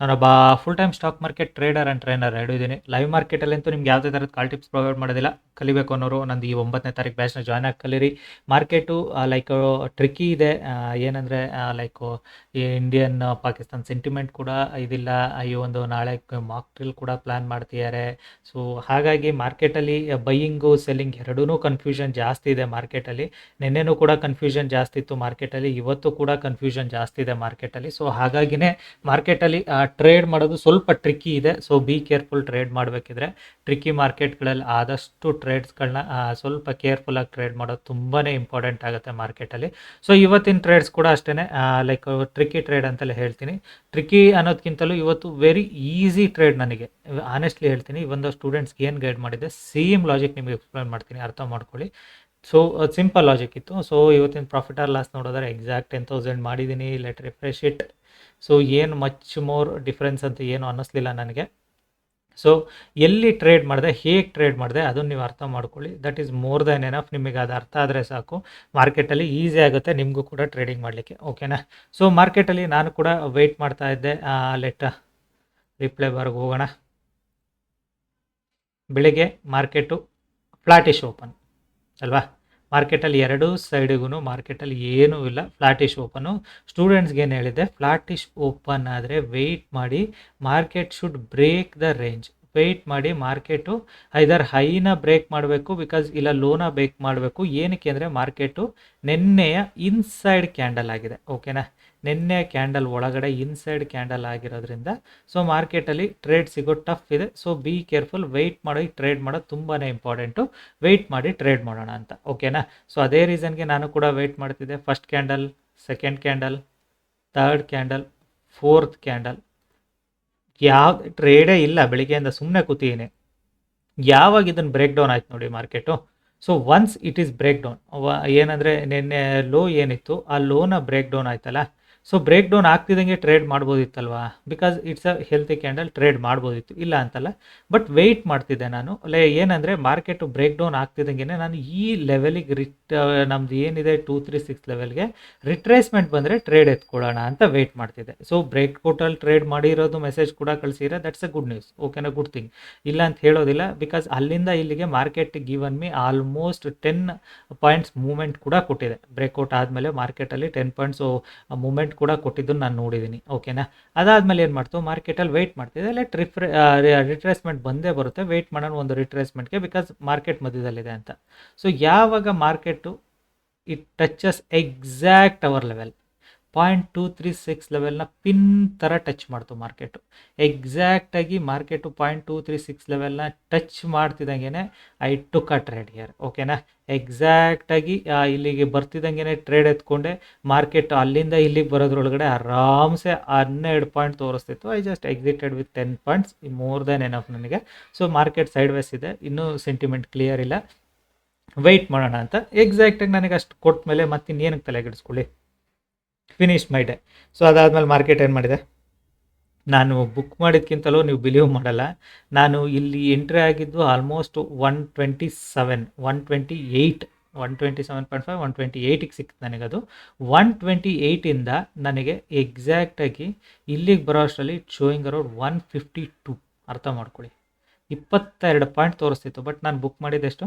ನಾನೊಬ್ಬ full time stock market trader and trainer ಎರಡು ಇದ್ದೀನಿ ಲೈವ್ ಮಾರ್ಕೆಟಲ್ಲಂತೂ ನಿಮ್ಗೆ ಯಾವುದೇ ಥರದ ಕಾಲ್ ಟಿಪ್ಸ್ ಪ್ರೊವೈಡ್ ಮಾಡೋದಿಲ್ಲ. ಕಲಿಬೇಕು ಅನ್ನೋರು, ನಂದು ಈ ಒಂಬತ್ತನೇ ತಾರೀಕು ಬ್ಯಾಚ್ನ ಜಾಯ್ನ್ ಆಗಿ ಕಲೀರಿ. ಮಾರ್ಕೆಟು ಲೈಕ್ ಟ್ರಿಕಿ ಇದೆ. ಏನಂದರೆ ಲೈಕು ಈ ಇಂಡಿಯನ್ ಪಾಕಿಸ್ತಾನ್ ಸೆಂಟಿಮೆಂಟ್ ಕೂಡ ಇದಿಲ್ಲ. ಈ ಒಂದು ನಾಳೆ ಮಾಕ್ ಡ್ರಿಲ್ ಕೂಡ ಪ್ಲ್ಯಾನ್ ಮಾಡ್ತಿದ್ದಾರೆ. ಸೊ ಹಾಗಾಗಿ ಮಾರ್ಕೆಟಲ್ಲಿ ಬೈಯಿಂಗು ಸೆಲ್ಲಿಂಗ್ ಎರಡೂ ಕನ್ಫ್ಯೂಷನ್ ಜಾಸ್ತಿ ಇದೆ ಮಾರ್ಕೆಟಲ್ಲಿ ನಿನ್ನೆನೂ ಕೂಡ ಕನ್ಫ್ಯೂಷನ್ ಜಾಸ್ತಿ ಇತ್ತು ಮಾರ್ಕೆಟಲ್ಲಿ ಇವತ್ತು ಕೂಡ ಕನ್ಫ್ಯೂಷನ್ ಜಾಸ್ತಿ ಇದೆ ಮಾರ್ಕೆಟಲ್ಲಿ ಸೊ ಹಾಗಾಗಿನೇ ಮಾರ್ಕೆಟಲ್ಲಿ ಟ್ರೇಡ್ ಮಾಡೋದು ಸ್ವಲ್ಪ ಟ್ರಿಕ್ಕಿ ಇದೆ. ಸೊ ಬಿ ಕೇರ್ಫುಲ್ ಟ್ರೇಡ್ ಮಾಡಬೇಕಿದ್ರೆ ಟ್ರಿಕ್ಕಿ ಮಾರ್ಕೆಟ್ಗಳಲ್ಲಿ ಆದಷ್ಟು ಟ್ರೇಡ್ಸ್ಗಳನ್ನ ಸ್ವಲ್ಪ ಕೇರ್ಫುಲ್ಲಾಗಿ ಟ್ರೇಡ್ ಮಾಡೋದು ತುಂಬಾ ಇಂಪಾರ್ಟೆಂಟ್ ಆಗುತ್ತೆ ಮಾರ್ಕೆಟಲ್ಲಿ. ಸೊ ಇವತ್ತಿನ ಟ್ರೇಡ್ಸ್ ಕೂಡ ಅಷ್ಟೇ ಲೈಕ್ ಟ್ರಿಕ್ಕಿ ಟ್ರೇಡ್ ಅಂತಲೇ ಹೇಳ್ತೀನಿ. ಟ್ರಿಕ್ಕಿ ಅನ್ನೋದಕ್ಕಿಂತಲೂ ಇವತ್ತು ವೆರಿ ಈಸಿ ಟ್ರೇಡ್ ನನಗೆ. ಆನೆಸ್ಟ್ಲಿ ಹೇಳ್ತೀನಿ ಒಂದು ಸ್ಟೂಡೆಂಟ್ಸ್ಗೆ ಏನು ಗೈಡ್ ಮಾಡಿದೆ ಸೇಮ್ ಲಾಜಿಕ್ ನಿಮಗೆ ಎಕ್ಸ್ಪ್ಲೇನ್ ಮಾಡ್ತೀನಿ. ಅರ್ಥ ಮಾಡ್ಕೊಳ್ಳಿ. ಸೊ ಸಿಂಪಲ್ ಲಾಜಿಕ್ ಇತ್ತು. ಸೊ ಇವತ್ತಿನ ಪ್ರಾಫಿಟ್ ಆರ್ ಲಾಸ್ ನೋಡಿದ್ರೆ ಎಕ್ಸಾಕ್ಟ್ ಟೆನ್ ತೌಸಂಡ್ ಮಾಡಿದ್ದೀನಿ ಲೆಟ್ ರಿಫ್ರೆಶ್ ಇಟ್ ಸೊ ಏನು ಮಚ್ ಮೋರ್ ಡಿಫ್ರೆನ್ಸ್ ಅಂತ ಏನು ಅನ್ನಿಸ್ಲಿಲ್ಲ ನನಗೆ. ಸೊ ಎಲ್ಲಿ ಟ್ರೇಡ್ ಮಾಡಿದೆ, ಹೇಗೆ ಟ್ರೇಡ್ ಮಾಡಿದೆ, ಅದನ್ನು ನೀವು ಅರ್ಥ ಮಾಡ್ಕೊಳ್ಳಿ. That is more than enough ನಿಮಗೆ ಅದು ಅರ್ಥ ಆದರೆ ಸಾಕು. ಮಾರ್ಕೆಟಲ್ಲಿ ಈಸಿ ಆಗುತ್ತೆ, ನಿಮಗೂ ಕೂಡ ಟ್ರೇಡಿಂಗ್ ಮಾಡಲಿಕ್ಕೆ. ಓಕೆನಾ ಸೊ ಮಾರ್ಕೆಟಲ್ಲಿ ನಾನು ಕೂಡ ವೆಯ್ಟ್ ಮಾಡ್ತಾ ಇದ್ದೆ. ಲೆಟ್ ರಿಪ್ಲೈ ಬಾರ್ಗೆ ಹೋಗೋಣ. ಬೆಳಿಗ್ಗೆ ಮಾರ್ಕೆಟು ಫ್ಲಾಟಿಶ್ ಓಪನ್ ಅಲ್ವಾ? ಮಾರ್ಕೆಟಲ್ಲಿ ಎರಡೂ ಸೈಡಿಗೂ ಮಾರ್ಕೆಟಲ್ಲಿ ಏನೂ ಇಲ್ಲ, ಫ್ಲಾಟಿಶ್ ಓಪನು. ಸ್ಟೂಡೆಂಟ್ಸ್ಗೆ ಏನು ಹೇಳಿದೆ ಫ್ಲಾಟಿಶ್ ಓಪನ್ ಆದರೆ ವೆಯ್ಟ್ ಮಾಡಿ, market should break the range wait ಮಾಡಿ ಮಾರ್ಕೆಟು ಐದರ್ ಹೈನ ಬ್ರೇಕ್ ಮಾಡಬೇಕು ಬಿಕಾಸ್ ಇಲ್ಲ ಲೋನ ಬ್ರೇಕ್ ಮಾಡಬೇಕು. ಏನಕ್ಕೆ ಅಂದರೆ ಮಾರ್ಕೆಟು ನಿನ್ನೆಯ ಇನ್ಸೈಡ್ ಕ್ಯಾಂಡಲ್ ಆಗಿದೆ ಓಕೆನಾ ನಿನ್ನೆ ಕ್ಯಾಂಡಲ್ ಒಳಗಡೆ ಇನ್ಸೈಡ್ ಕ್ಯಾಂಡಲ್ ಆಗಿರೋದ್ರಿಂದ ಸೊ ಮಾರ್ಕೆಟಲ್ಲಿ ಟ್ರೇಡ್ ಸಿಗೋ ಟಫ್ ಇದೆ. ಸೊ ಬಿ ಕೇರ್ಫುಲ್ ವೆಯ್ಟ್ ಮಾಡಿ ಟ್ರೇಡ್ ಮಾಡೋದು ತುಂಬಾ ಇಂಪಾರ್ಟೆಂಟು ವೆಯ್ಟ್ ಮಾಡಿ ಟ್ರೇಡ್ ಮಾಡೋಣ ಅಂತ ಓಕೆನಾ ಸೊ ಅದೇ ರೀಸನ್ಗೆ ನಾನು ಕೂಡ ವೆಯ್ಟ್ ಮಾಡ್ತಿದ್ದೆ. First candle second candle third candle fourth candle ಯಾವ ಟ್ರೇಡೇ ಇಲ್ಲ, ಬೆಳಿಗ್ಗೆಯಿಂದ ಸುಮ್ಮನೆ ಕೂತಿದ್ದೀನಿ. ಯಾವಾಗ ಇದನ್ನು ಬ್ರೇಕ್ ಡೌನ್ ಆಯ್ತು ನೋಡಿ market so once it is break down ಏನಂದರೆ ನಿನ್ನೆ ಲೋ ಏನಿತ್ತು, ಆ ಲೋನ ಬ್ರೇಕ್ ಡೌನ್ ಆಯ್ತಲ್ಲ? ಸೊ ಬ್ರೇಕ್ ಡೌನ್ ಆಗ್ತಿದ್ದಂಗೆ trade ಮಾಡ್ಬೋದಿತ್ತಲ್ವಾ? Because it's a healthy candle trade ಮಾಡ್ಬೋದಿತ್ತು. ಇಲ್ಲ ಅಂತಲ್ಲ. ಬಟ್ ವೆಯ್ಟ್ ಮಾಡ್ತಿದ್ದೆ ನಾನು. ಲೇ, ಏನಂದರೆ ಮಾರ್ಕೆಟು ಬ್ರೇಕ್ ಡೌನ್ ಆಗ್ತಿದ್ದಂಗೆ ನಾನು ಈ ಲೆವೆಲಿಗೆ ರಿಟ್ ನಮ್ದು ಏನಿದೆ ಟೂ ತ್ರೀ ಸಿಕ್ಸ್ ಲೆವೆಲ್ಗೆ ರಿಟ್ರೇಸ್ಮೆಂಟ್ ಬಂದರೆ ಟ್ರೇಡ್ ಎತ್ಕೊಳ್ಳೋಣ ಅಂತ ವೆಯ್ಟ್ ಮಾಡ್ತಿದ್ದೆ. ಸೊ ಬ್ರೇಕ್ ಔಟಲ್ಲಿ ಟ್ರೇಡ್ ಮಾಡಿರೋದು ಮೆಸೇಜ್ ಕೂಡ ಕಳಿಸಿದ್ರೆ ದಟ್ಸ್ ಅ ಗುಡ್ ನ್ಯೂಸ್ ಓಕೆನಾ ಗುಡ್ ಥಿಂಗ್ ಇಲ್ಲ ಅಂತ ಹೇಳೋದಿಲ್ಲ. ಬಿಕಾಸ್ ಅಲ್ಲಿಂದ ಇಲ್ಲಿಗೆ market given me almost ten points moment ಕೂಡ ಕೊಟ್ಟಿದೆ. ಬ್ರೇಕ್ಔಟ್ ಆದಮೇಲೆ ಮಾರ್ಕೆಟಲ್ಲಿ ಟೆನ್ ಪಾಯಿಂಟ್ಸು ಮೂಮೆಂಟ್ ಕೂಡ ಕೊಟ್ಟಿದ್ದನ್ನು ನಾನು ನೋಡಿದ್ದೀನಿ. ಓಕೆನಾ ಅದಾದಮೇಲೆ ಏನು ಮಾಡ್ತು? ಮಾರ್ಕೆಟಲ್ಲಿ ವೆಯ್ಟ್ ಮಾಡ್ತಿದ್ದೆ ಲೆಟ್ ರಿಫ್ರೆ ರಿಟ್ರೇಸ್ಮೆಂಟ್ ಬಂದೇ ಬರುತ್ತೆ. ವೆಯ್ಟ್ ಮಾಡೋಣ ಒಂದು ರಿಟ್ರೇಸ್ಮೆಂಟ್ಗೆ ಬಿಕಾಸ್ ಮಾರ್ಕೆಟ್ ಮಧ್ಯದಲ್ಲಿದೆ ಅಂತ. ಸೊ ಯಾವಾಗ market it touches exact our level point two three six ಲೆವೆಲ್ನ pin ಥರ ಟಚ್ ಮಾಡ್ತು market ಎಕ್ಸಾಕ್ಟಾಗಿ market point two three six ಲೆವೆಲ್ನ touch ಮಾಡ್ತಿದ್ದಂಗೆ I took a trade here ಓಕೆನಾ ಎಕ್ಸಾಕ್ಟಾಗಿ ಇಲ್ಲಿಗೆ ಬರ್ತಿದ್ದಂಗೆ ಟ್ರೇಡ್ ಎತ್ಕೊಂಡೆ. ಮಾರ್ಕೆಟ್ ಅಲ್ಲಿಂದ ಇಲ್ಲಿಗೆ ಬರೋದ್ರೊಳಗಡೆ ಆರಾಮ್ಸೆ ಹನ್ನೆರಡು point ತೋರಿಸ್ತಿತ್ತು. I just excited with ten points more than enough ನನಗೆ. ಸೊ ಮಾರ್ಕೆಟ್ ಸೈಡ್ ವೈಸ್ ಇದೆ. ಇನ್ನೂ ಸೆಂಟಿಮೆಂಟ್ ಕ್ಲಿಯರ್ ಇಲ್ಲ. ವೆಯ್ಟ್ ಮಾಡೋಣ ಅಂತ. ಎಕ್ಸಾಕ್ಟಾಗಿ ನನಗೆ ಅಷ್ಟು ಕೊಟ್ಟ ಮೇಲೆ ಮತ್ತೆ ಇನ್ನೇನಕ್ಕೆ ತಲೆಗೆಡಿಸ್ಕೊಳ್ಳಿ? ಫಿನಿಶ್ ಮೈ ಡೇ ಸೊ ಅದಾದಮೇಲೆ ಮಾರ್ಕೆಟ್ ಏನು ಮಾಡಿದೆ? ನಾನು ಬುಕ್ ಮಾಡಿದ್ಕಿಂತಲೂ ನೀವು ಬಿಲೀವ್ ಮಾಡಲ್ಲ. ನಾನು ಇಲ್ಲಿ ಎಂಟ್ರಿ ಆಗಿದ್ದು almost one twenty seven one twenty eight one twenty seven point five one twenty ಏಯ್ಟಿಗೆ ಸಿಕ್ತು ನನಗದು. ಒನ್ ಟ್ವೆಂಟಿ ಏಯ್ಟಿಂದ ನನಗೆ ಎಕ್ಸಾಕ್ಟಾಗಿ ಇಲ್ಲಿಗೆ ಬರೋ ಅಷ್ಟರಲ್ಲಿ showing around one fifty two ಅರ್ಥ ಮಾಡ್ಕೊಳ್ಳಿ. ಇಪ್ಪತ್ತೆರಡು ಪಾಯಿಂಟ್ ತೋರಿಸ್ತಿತ್ತು ಬಟ್ ನಾನು book ಮಾಡಿದ್ದೆಷ್ಟು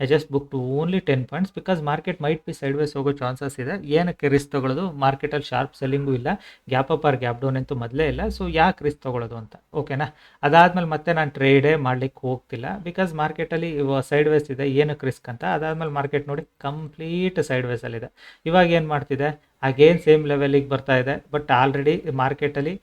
I just book to only ten points because market might be sideways ಹೋಗೋ ಚಾನ್ಸಸ್ ಇದೆ. ಏನಕ್ಕೆ ರಿಸ್ಕ್ ತೊಗೊಳ್ಳೋದು? ಮಾರ್ಕೆಟಲ್ಲಿ ಶಾರ್ಪ್ ಸೆಲ್ಲಿಂಗು ಇಲ್ಲ. Gap up or gap down ಅಂತೂ ಮೊದಲೇ ಇಲ್ಲ. ಸೊ ಯಾಕೆ ರಿಸ್ಕ್ ತೊಗೊಳ್ಳೋದು ಅಂತ? ಓಕೆನಾ ಅದಾದಮೇಲೆ ಮತ್ತೆ ನಾನು ಟ್ರೇಡೇ ಮಾಡ್ಲಿಕ್ಕೆ ಹೋಗ್ತಿಲ್ಲ ಬಿಕಾಸ್ ಮಾರ್ಕೆಟಲ್ಲಿ ಸೈಡ್ ವೇಸ್ ಇದೆ. ಏನಕ್ಕೆ ರಿಸ್ಕ್ ಅಂತ? ಅದಾದಮೇಲೆ ಮಾರ್ಕೆಟ್ ನೋಡಿ ಕಂಪ್ಲೀಟ್ ಸೈಡ್ ವೇಸಲ್ಲಿದೆ ಇವಾಗ ಏನು ಮಾಡ್ತಿದೆ ಅಗೇನ್ ಸೇಮ್ ಲೆವೆಲಿಗೆ ಬರ್ತಾ ಇದೆ. ಬಟ್ ಆಲ್ರೆಡಿ ಮಾರ್ಕೆಟಲ್ಲಿ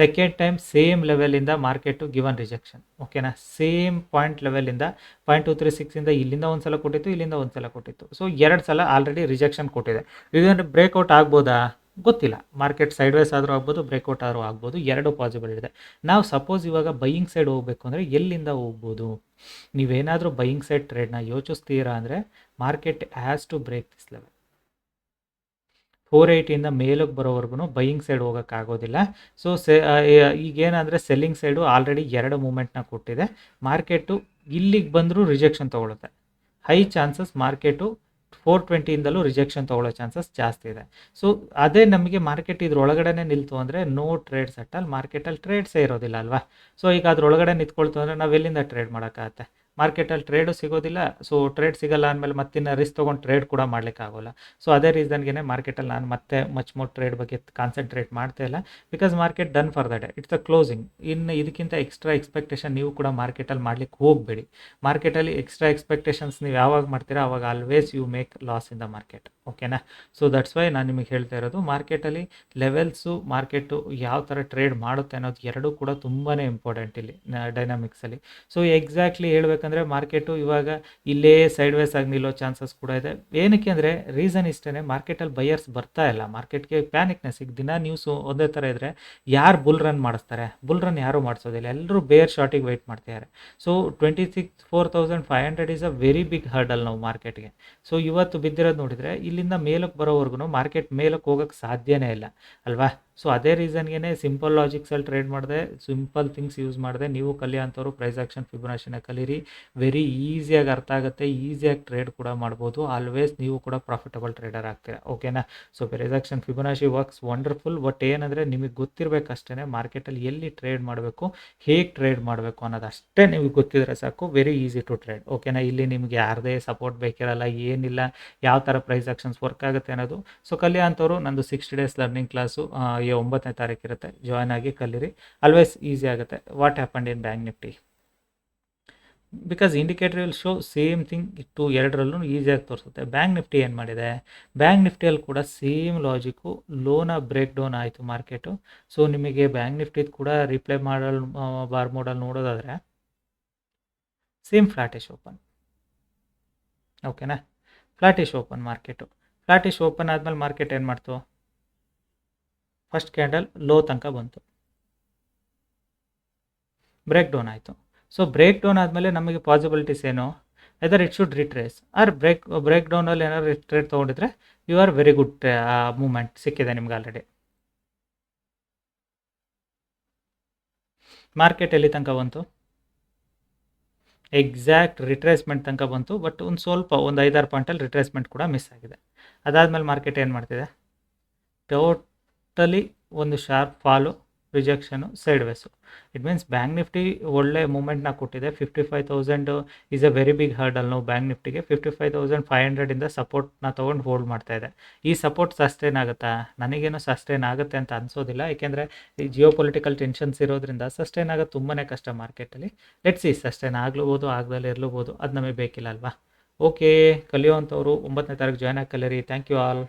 ಸೆಕೆಂಡ್ ಟೈಮ್ ಸೇಮ್ ಲೆವೆಲಿಂದ ಮಾರ್ಕೆಟು ಗಿವನ್ ರಿಜೆಕ್ಷನ್ ಓಕೆನಾ ಸೇಮ್ ಪಾಯಿಂಟ್ ಲೆವೆಲಿಂದ ಪಾಯಿಂಟ್ ಟು ತ್ರೀ ಸಿಕ್ಸಿಂದ ಇಲ್ಲಿಂದ ಒಂದು ಸಲ ಕೊಟ್ಟಿತ್ತು, ಇಲ್ಲಿಂದ ಒಂದು ಸಲ ಕೊಟ್ಟಿತ್ತು. ಸೊ ಎರಡು ಸಲ ಆಲ್ರೆಡಿ ರಿಜೆಕ್ಷನ್ ಕೊಟ್ಟಿದೆ. ಇದನ್ನು ಬ್ರೇಕ್ಔಟ್ ಆಗ್ಬೋದಾ? ಗೊತ್ತಿಲ್ಲ. ಮಾರ್ಕೆಟ್ ಸೈಡ್ ವೈಸ್ ಆದರೂ ಆಗ್ಬೋದು ಬ್ರೇಕ್ಔಟ್ ಆದರೂ ಆಗ್ಬೋದು, ಎರಡು ಪಾಸಿಬಲ್ ಇದೆ. ನಾವು ಸಪೋಸ್ ಇವಾಗ ಬೈಯಿಂಗ್ ಸೈಡ್ ಹೋಗಬೇಕು ಅಂದರೆ ಎಲ್ಲಿಂದ ಹೋಗ್ಬೋದು? ನೀವೇನಾದರೂ ಬೈಯಿಂಗ್ ಸೈಡ್ ಟ್ರೇಡ್ನ ಯೋಚಿಸ್ತೀರಾ ಅಂದರೆ market has to break this level four ಏಯ್ಟಿಯಿಂದ ಮೇಲಕ್ಕೆ ಬರೋವರೆಗೂ ಬೈಯಿಂಗ್ ಸೈಡ್ ಹೋಗೋಕ್ಕಾಗೋದಿಲ್ಲ. ಸೊ ಸೆ ಈಗೇನಂದರೆ ಸೆಲ್ಲಿಂಗ್ ಸೈಡು ಆಲ್ರೆಡಿ ಎರಡು ಮೂಮೆಂಟ್ನ ಕೊಟ್ಟಿದೆ. ಮಾರ್ಕೆಟು ಇಲ್ಲಿಗೆ ಬಂದರೂ ರಿಜೆಕ್ಷನ್ ತೊಗೊಳುತ್ತೆ. ಹೈ ಚಾನ್ಸಸ್ ಮಾರ್ಕೆಟು ಫೋರ್ ಟ್ವೆಂಟಿಯಿಂದಲೂ ರಿಜೆಕ್ಷನ್ ತೊಗೊಳ್ಳೋ ಚಾನ್ಸಸ್ ಜಾಸ್ತಿ ಇದೆ. ಸೊ ಅದೇ ನಮಗೆ ಮಾರ್ಕೆಟ್ ಇದ್ರೊಳಗಡೆ ನಿಲ್ತು ಅಂದರೆ ನೋ ಟ್ರೇಡ್ ಸೆಟ್ಟಲ್ಲಿ ಮಾರ್ಕೆಟಲ್ಲಿ ಟ್ರೇಡ್ಸೇ ಇರೋದಿಲ್ಲ ಅಲ್ವಾ? ಸೊ ಈಗ ಅದ್ರೊಳಗಡೆ ನಿಂತ್ಕೊಳ್ತು ಅಂದರೆ ನಾವು ಎಲ್ಲಿಂದ ಟ್ರೇಡ್ ಮಾಡೋಕ್ಕಾಗತ್ತೆ? ಮಾರ್ಕೆಟಲ್ಲಿ ಟ್ರೇಡು ಸಿಗೋದಿಲ್ಲ ಸೊ ಟ್ರೇಡ್ ಸಿಗಲ್ಲ ಅಂದಮೇಲೆ ಮತ್ತಿನ್ನ ರಿಸ್ಕ್ ತೊಗೊಂಡು ಟ್ರೇಡ್ ಕೂಡ ಮಾಡಲಿಕ್ಕಾಗೋಲ್ಲ. ಸೊ ಅದೇ ರೀಸನ್ಗೆ ಮಾರ್ಕೆಟಲ್ಲಿ ನಾನು ಮತ್ತೆ ಮಚ್ ಮೋರ್ ಟ್ರೇಡ್ ಬಗ್ಗೆ ಕಾನ್ಸಂಟ್ರೇಟ್ ಮಾಡ್ತಾ ಇಲ್ಲ. Because market done for the day it's a closing ಇನ್ನು ಇದಕ್ಕಿಂತ ಎಕ್ಸ್ಟ್ರಾ ಎಕ್ಸ್ಪೆಕ್ಟೇಷನ್ ನೀವು ಕೂಡ ಮಾರ್ಕೆಟಲ್ಲಿ ಮಾಡ್ಲಿಕ್ಕೆ ಹೋಗಬೇಡಿ. ಮಾರ್ಕೆಟಲ್ಲಿ ಎಕ್ಸ್ಟ್ರಾ ಎಕ್ಸ್ಪೆಕ್ಟೇಷನ್ಸ್ ನೀವು ಯಾವಾಗ ಮಾಡ್ತೀರಾ ಅವಾಗ always you make loss in the market ಓಕೆನಾ ಸೊ ದಟ್ಸ್ ವೈ ನಾನು ನಿಮಗೆ ಹೇಳ್ತಾ ಇರೋದು, ಮಾರ್ಕೆಟಲ್ಲಿ ಲೆವೆಲ್ಸು ಮಾರ್ಕೆಟು ಯಾವ ಥರ ಟ್ರೇಡ್ ಮಾಡುತ್ತೆ ಅನ್ನೋದು ಎರಡೂ ಕೂಡ ತುಂಬಾ ಇಂಪಾರ್ಟೆಂಟ್ ಇಲ್ಲಿ ಡೈನಾಮಿಕ್ಸಲ್ಲಿ ಸೊ ಎಕ್ಸಾಕ್ಟ್ಲಿ ಹೇಳಬೇಕಂದ್ರೆ ಮಾರ್ಕೆಟು ಇವಾಗ ಇಲ್ಲೇ ಸೈಡ್ ವೇಸ್ ಆಗಿ ನಿಲ್ಲೋ ಚಾನ್ಸಸ್ ಕೂಡ ಇದೆ. ಏನಕ್ಕೆ ಅಂದರೆ ರೀಸನ್ ಇಷ್ಟೇ ಮಾರ್ಕೆಟಲ್ಲಿ ಬಯರ್ಸ್ ಬರ್ತಾ ಇಲ್ಲ. ಮಾರ್ಕೆಟ್ಗೆ ಪ್ಯಾನಿಕ್ನೆಸ್ ಈಗ ದಿನ ನ್ಯೂಸು ಒಂದೇ ಥರ ಇದ್ದರೆ ಯಾರು ಬುಲ್ ರನ್ ಮಾಡಿಸ್ತಾರೆ? ಬುಲ್ ರನ್ ಯಾರೂ ಮಾಡಿಸೋದಿಲ್ಲ. ಎಲ್ಲರೂ ಬೇರ್ ಶಾರ್ಟಿಗೆ ವೆಯ್ಟ್ ಮಾಡ್ತಿದ್ದಾರೆ so twenty six four thousand five hundred is a very big hurdle ನಾವು ಮಾರ್ಕೆಟ್ಗೆ ಸೊ ಇವತ್ತು ಬಿದ್ದಿರೋದು ನೋಡಿದರೆ ಇಲ್ಲಿಂದ ಮೇಲಕ್ಕೆ ಬರೋವರೆಗೂ ಮಾರ್ಕೆಟ್ ಮೇಲಕ್ಕೆ ಹೋಗೋಕ್ಕೆ ಸಾಧ್ಯನೇ ಇಲ್ಲ. ಅಲ್ವಾ? ಸೊ ಅದೇ ರೀಸನ್ಗೆ ಸಿಂಪಲ್ ಲಾಜಿಕ್ಸಲ್ಲಿ ಟ್ರೇಡ್ ಮಾಡಿದೆ ಸಿಂಪಲ್ ಥಿಂಗ್ಸ್ ಯೂಸ್ ಮಾಡಿದೆ. ನೀವು ಕಲಿಯೋಂಥವ್ರು ಪ್ರೈಸ್ ಆಕ್ಷನ್ ಫಿಬೊನಾಸಿನ ಕಲೀರಿ. ವೆರಿ ಈಸಿಯಾಗಿ ಅರ್ಥ ಆಗುತ್ತೆ. ಈಸಿಯಾಗಿ ಟ್ರೇಡ್ ಕೂಡ ಮಾಡ್ಬೋದು. ಆಲ್ವೇಸ್ ನೀವು ಕೂಡ ಪ್ರಾಫಿಟಬಲ್ ಟ್ರೇಡರ್ ಆಗ್ತೀರಾ. ಓಕೆನಾ so price action Fibonacci works wonderful but ಏನಂದರೆ ನಿಮಗೆ ಗೊತ್ತಿರಬೇಕಷ್ಟೇ ಮಾರ್ಕೆಟಲ್ಲಿ ಎಲ್ಲಿ ಟ್ರೇಡ್ ಮಾಡಬೇಕು, ಹೇಗೆ ಟ್ರೇಡ್ ಮಾಡಬೇಕು ಅನ್ನೋದು ಅಷ್ಟೇ ನಿಮಗೆ ಗೊತ್ತಿದ್ರೆ ಸಾಕು. ವೆರಿ ಈಸಿ ಟು ಟ್ರೇಡ್ ಓಕೆನಾ ಇಲ್ಲಿ ನಿಮಗೆ ಯಾರದೇ ಸಪೋರ್ಟ್ ಬೇಕಿರಲ್ಲ, ಏನಿಲ್ಲ, ಯಾವ ಥರ ಪ್ರೈಸ್ ಆಕ್ಷನ್ಸ್ ವರ್ಕ್ ಆಗುತ್ತೆ ಅನ್ನೋದು. ಸೊ ಕಲಿಯೋ ಅಂಥವ್ರು ನಂದು ಸಿಕ್ಸ್ಟಿ ಡೇಸ್ ಲರ್ನಿಂಗ್ ಕ್ಲಾಸು ಈ ಒಂಬತ್ತನೇ ತಾರೀಕು ಇರುತ್ತೆ. ಜಾಯ್ನ್ ಆಗಿ ಕಲೀರಿ. ಆಲ್ವೇಸ್ ಈಸಿ ಆಗುತ್ತೆ. What happened in Bank Nifty because indicator will show same thing to ಎರಡರಲ್ಲೂ ಈಸಿಯಾಗಿ ತೋರಿಸುತ್ತೆ. ಬ್ಯಾಂಕ್ ನಿಫ್ಟಿ ಏನು ಮಾಡಿದೆ? ಬ್ಯಾಂಕ್ ನಿಫ್ಟಿಯಲ್ಲಿ ಕೂಡ ಸೇಮ್ ಲಾಜಿಕ್ಕು ಲೋನ ಬ್ರೇಕ್ ಡೌನ್ ಆಯಿತು ಮಾರ್ಕೆಟು ಸೊ ನಿಮಗೆ ಬ್ಯಾಂಕ್ ನಿಫ್ಟಿದು ಕೂಡ ರಿಪ್ಲೈ ಮಾಡಲ್ ಬಾರ್ ಮೋಡಲ್ ನೋಡೋದಾದರೆ ಸೇಮ್ ಫ್ಲಾಟಿಶ್ ಓಪನ್ ಓಕೆನಾ flattish open market flattish open ಆದಮೇಲೆ ಮಾರ್ಕೆಟ್ ಏನು ಮಾಡ್ತು? ಫಸ್ಟ್ ಕ್ಯಾಂಡಲ್ ಲೋ ತನಕ ಬಂತು. ಬ್ರೇಕ್ ಡೌನ್ ಆಯಿತು. ಸೊ ಬ್ರೇಕ್ ಡೌನ್ ಆದಮೇಲೆ ನಮಗೆ ಪಾಸಿಬಿಲಿಟೀಸ್ ಏನು? Either it should retrace or break break ಡೌನಲ್ಲಿ ಏನಾದ್ರು retrace ತೊಗೊಂಡಿದ್ರೆ you are very good moment ಸಿಕ್ಕಿದೆ ನಿಮ್ಗೆ ಆಲ್ರೆಡಿ ಮಾರ್ಕೆಟ್ ಎಲ್ಲಿ ತನಕ ಬಂತು? ಎಕ್ಸಾಕ್ಟ್ ರಿಟ್ರೇಸ್ಮೆಂಟ್ ತನಕ ಬಂತು ಬಟ್ ಒಂದು ಸ್ವಲ್ಪ, ಒಂದು ಐದಾರು ಪಾಯಿಂಟಲ್ಲಿ ರಿಟ್ರೇಸ್ಮೆಂಟ್ ಕೂಡ ಮಿಸ್ ಆಗಿದೆ. ಅದಾದಮೇಲೆ ಮಾರ್ಕೆಟ್ ಏನು ಮಾಡ್ತಿದೆ? ಟೋಟಲಿ ಒಂದು sharp fall rejection sideways it means bank Nifty ಒಳ್ಳೆ ಮೂಮೆಂಟ್ನ ಕೊಟ್ಟಿದೆ. Fifty five thousand is a very big hurdle ನಾವು ಬ್ಯಾಂಕ್ ನಿಫ್ಟಿಗೆ ಫಿಫ್ಟಿ ಫೈವ್ ತೌಸಂಡ್ ಫೈವ್ ಹಂಡ್ರೆಡಿಂದ ಸಪೋರ್ಟ್ನ ತೊಗೊಂಡು ಹೋಲ್ಡ್ ಮಾಡ್ತಾ ಇದೆ. ಈ ಸಪೋರ್ಟ್ ಸಸ್ಟೈನ್ ಆಗುತ್ತಾ? ನನಗೇನು ಸಸ್ಟೈನ್ ಆಗುತ್ತೆ ಅಂತ ಅನಿಸೋದಿಲ್ಲ. ಏಕೆಂದರೆ ಈ ಜಿಯೋ ಪೊಲಿಟಿಕಲ್ ಟೆನ್ಷನ್ಸ್ ಇರೋದ್ರಿಂದ ಸಸ್ಟೈನ್ ಆಗೋದು ತುಂಬಾ ಕಷ್ಟ ಮಾರ್ಕೆಟಲ್ಲಿ ಲೆಟ್ಸ್ ಈ ಸಸ್ಟೈನ್ ಆಗ್ಲೂಬೋದು ಆಗದಲ್ಲಿ ಇರ್ಲೂಬೋದು. ಅದು ನಮಗೆ ಬೇಕಿಲ್ಲ ಅಲ್ವಾ? ಓಕೆ ಕಲಿಯೋವಂಥವ್ರು ಒಂಬತ್ತನೇ ತಾರೀಕು ಜಾಯ್ನ್ ಆಗಿ ಕಲೀರಿ ಥ್ಯಾಂಕ್ ಯು ಆಲ್